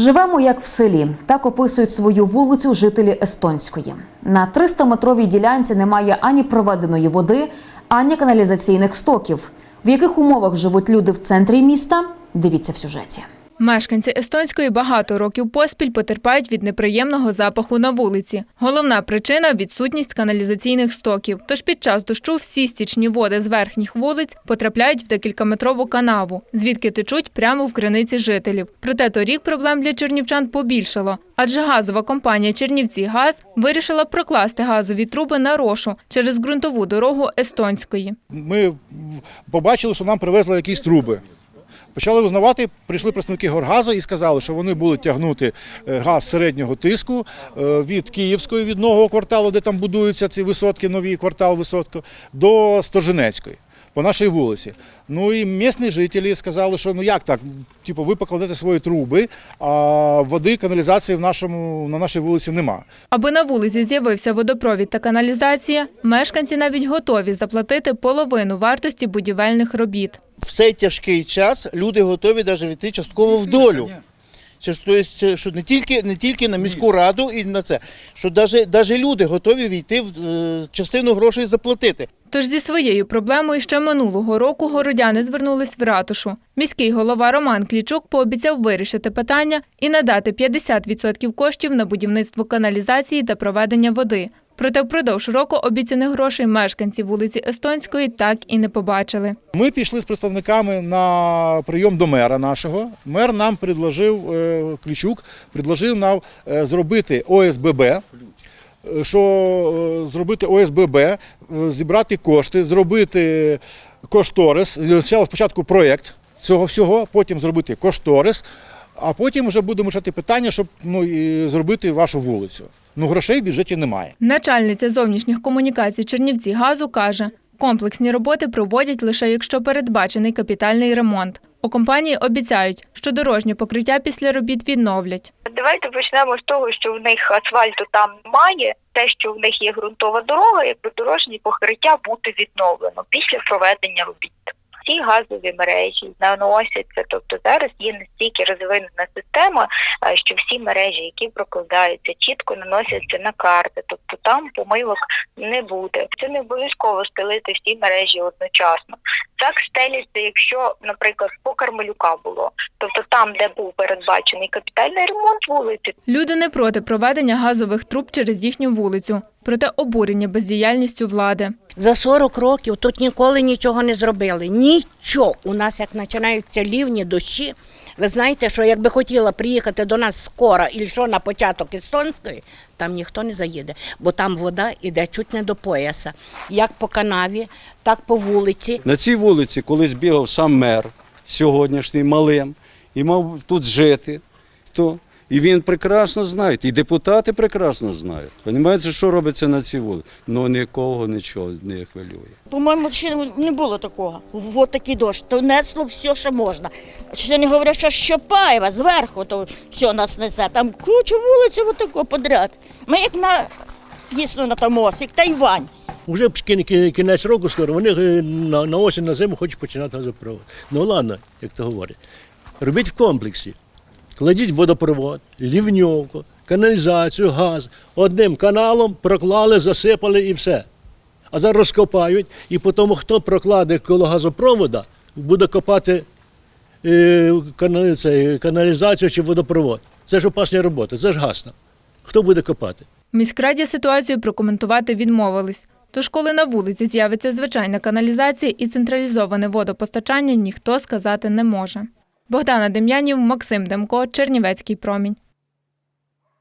Живемо як в селі. Так описують свою вулицю жителі Естонської. На 300-метровій ділянці немає ані проведеної води, ані каналізаційних стоків. В яких умовах живуть люди в центрі міста? Дивіться в сюжеті. Мешканці Естонської багато років поспіль потерпають від неприємного запаху на вулиці. Головна причина відсутність каналізаційних стоків. Тож під час дощу всі стічні води з верхніх вулиць потрапляють в декількаметрову канаву, звідки течуть прямо в криниці жителів. Проте торік проблем для чернівчан побільшало. Адже газова компанія Чернівці Газ вирішила прокласти газові труби на рошу через ґрунтову дорогу Естонської. Ми побачили, що нам привезли якісь труби. Почали узнавати, прийшли представники Горгазу і сказали, що вони будуть тягнути е, газ середнього тиску е, від Київської, від нового кварталу, де там будуються ці висотки, новий квартал висотка, до Сторженецької. По нашій вулиці. Ну і місні жителі сказали, що ну як так? Типу, ви покладете свої труби, а води, каналізації в нашому, на нашій вулиці нема. Аби на вулиці з'явився водопровід та каналізація, мешканці навіть готові заплатити половину вартості будівельних робіт. В цей тяжкий час люди готові навіть війти частково в долю. Це ж, тобто, що не тільки, не тільки на міську раду і на це, що навіть, навіть люди готові війти в е, частину грошей заплатити. Тож зі своєю проблемою ще минулого року городяни звернулись в ратушу. Міський голова Роман Клічук пообіцяв вирішити питання і надати 50% коштів на будівництво каналізації та проведення води. Проте впродовж року обіцяних грошей мешканці вулиці Естонської так і не побачили. Ми пішли з представниками на прийом до мера нашого. Мер нам предложив, е, Клічук, предложив нам е, зробити ОСББ, е, що зробити ОСББ, зібрати кошти, зробити кошторис. Спочатку проєкт цього всього, потім зробити кошторис, а потім вже будемо рішати питання, щоб ну, і зробити вашу вулицю. Ну, грошей в бюджеті немає. Начальниця зовнішніх комунікацій Чернівці газу каже, комплексні роботи проводять лише якщо передбачений капітальний ремонт. У компанії обіцяють, що дорожнє покриття після робіт відновлять. Давайте почнемо з того, що в них асфальту там немає. Те, що в них є ґрунтова дорога, якби дорожнє покриття буде відновлено після проведення робіт. Ці газові мережі наносяться, тобто зараз є настільки розвинена система, е, що всі мережі, які прокладаються, чітко наносяться на карти, тобто там помилок не буде. Це не обов'язково стелити всі мережі одночасно. Так стеляться, якщо, наприклад, по Кармелюка було, тобто там, де був передбачений капітальний ремонт вулиці, Люди не проти проведення газових труб через їхню вулицю, проте обурення бездіяльністю влади. За 40 років тут ніколи нічого не зробили. Нічого. У нас як починаються лівні дощі. Ви знаєте, що якби хотіла приїхати до нас скоро і що на початок Естонської, там ніхто не заїде, бо там вода йде чуть не до пояса. Як по канаві, так по вулиці. На цій вулиці колись бігав сам мер сьогоднішній малим і мав тут жити. То, і він прекрасно знає, і депутати прекрасно знають. Понімаєте, що робиться на цій вулиці? Ну нікого нічого не хвилює. По-моєму, ще не було такого. Вот такий дощ. То несло все, що можна. Ще не говорять, що Щопаєва зверху, то все нас несе. Там кучу вулиці отако подряд. Ми як на дійсно на Томос, як Тайвань. Уже кінець року скоро, вони е, на, на осінь на зиму хочуть починати газопровод. Ну ладно, як то говорять. Робіть в комплексі. Кладіть водопровод, лівньовку, каналізацію, газ. Одним каналом проклали, засипали і все. А зараз розкопають, і потім хто прокладе коло газопровода, буде копати е, каналізацію чи водопровод. Це ж опасні роботи, це ж гасно. Хто буде копати? Міськраді ситуацію прокоментувати відмовились. Тож, коли на вулиці з'явиться звичайна каналізація і централізоване водопостачання, ніхто сказати не може. Богдана Дем'янів, Максим Демко, Чернівецький промінь.